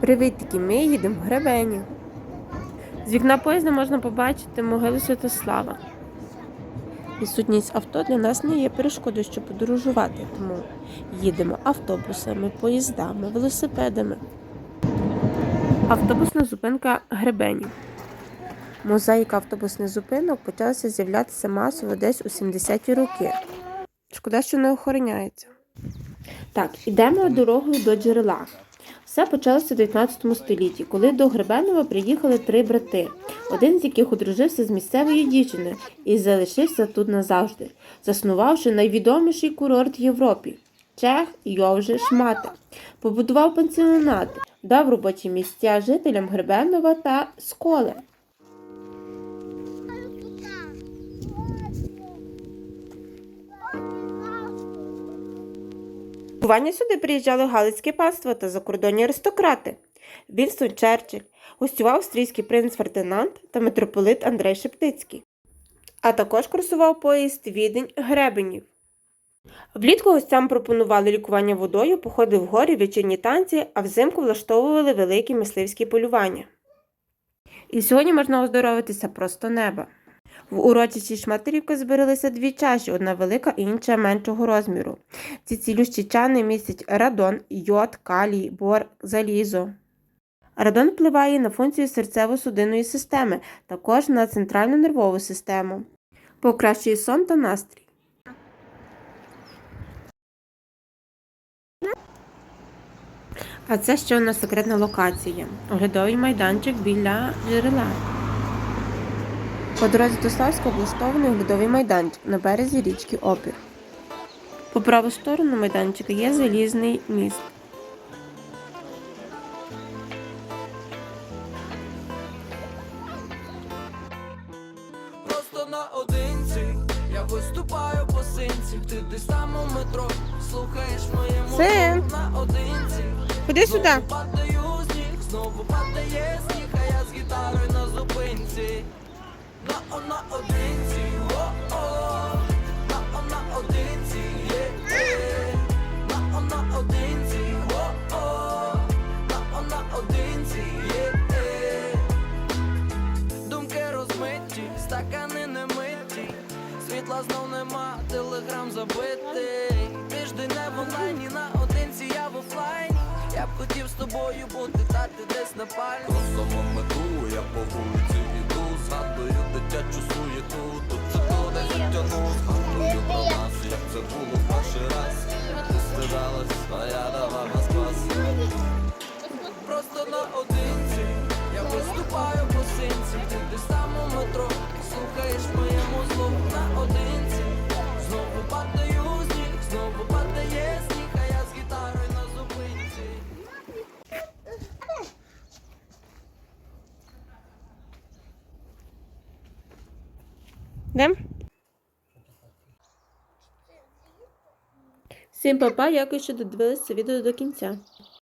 Привітки, ми їдемо в Гребені. З вікна поїзда можна побачити могилу Святослава. Відсутність авто для нас не є перешкодою, щоб подорожувати, тому їдемо автобусами, поїздами, велосипедами. Автобусна зупинка Гребені. Мозаїка автобусних зупинок почалася з'являтися масово десь у 70-ті роки. Шкода, що не охороняється. Так, ідемо дорогою до джерела. Все почалося в 19 столітті, коли до Гребенова приїхали три брати, один з яких одружився з місцевою дівчиною і залишився тут назавжди, заснувавши найвідоміший курорт Європі Чех Йовже Шмата. Побудував пансіонат, дав робочі місця жителям Гребенова та Сколи. Бування сюди приїжджали галицьке панство та закордонні аристократи. Вінстон Черчилль, гостював австрійський принц Фердинанд та митрополит Андрей Шептицький. А також курсував поїзд Відень Гребенів. Влітку гостям пропонували лікування водою, походи в горі, вечірні танці, а взимку влаштовували великі мисливські полювання. І сьогодні можна оздоровитися просто неба. В урочищі Шматерівка збиралися дві чаші, одна велика і інша меншого розміру. Ці цілющі чани містять радон, йод, калій, бор, залізо. Радон впливає на функцію серцево-судинної системи, також на центральну нервову систему. Покращує сон та настрій. А це ще одна секретна локація. Оглядовий майданчик біля джерела. По дорозі до Славська облаштований оглядовий майданчик на березі річки Опір. По праву сторону майданчика є залізний міст. просто наодинці. Я виступаю по синці, ти десь там у метро, слухаєш моє Син. наодинці. Ходи сюди. Знову падаю сніг, знову падає сніг, О наодинці, о-о, наодинці, є-є. О наодинці, о-о, о наодинці, є-є. Думки розмиті, стакани не миті, світла знов нема, телеграм забитий. Тиждень не в онлайні, наодинці я в офлайні. Я б хотів з тобою бути, та ти десь на пальні. Просто мету, я по вулиці іду, згадую перший раз. Ти стидалась, а я давав на спас. Просто наодинці, я виступаю по синці, ти там у метро, слухаєш моє музло наодинці. Знову падаю сніг, знову падає сніг, а я з гітарою на зупинці. Йдем? Всім папа, дякую, що додивилися відео до кінця.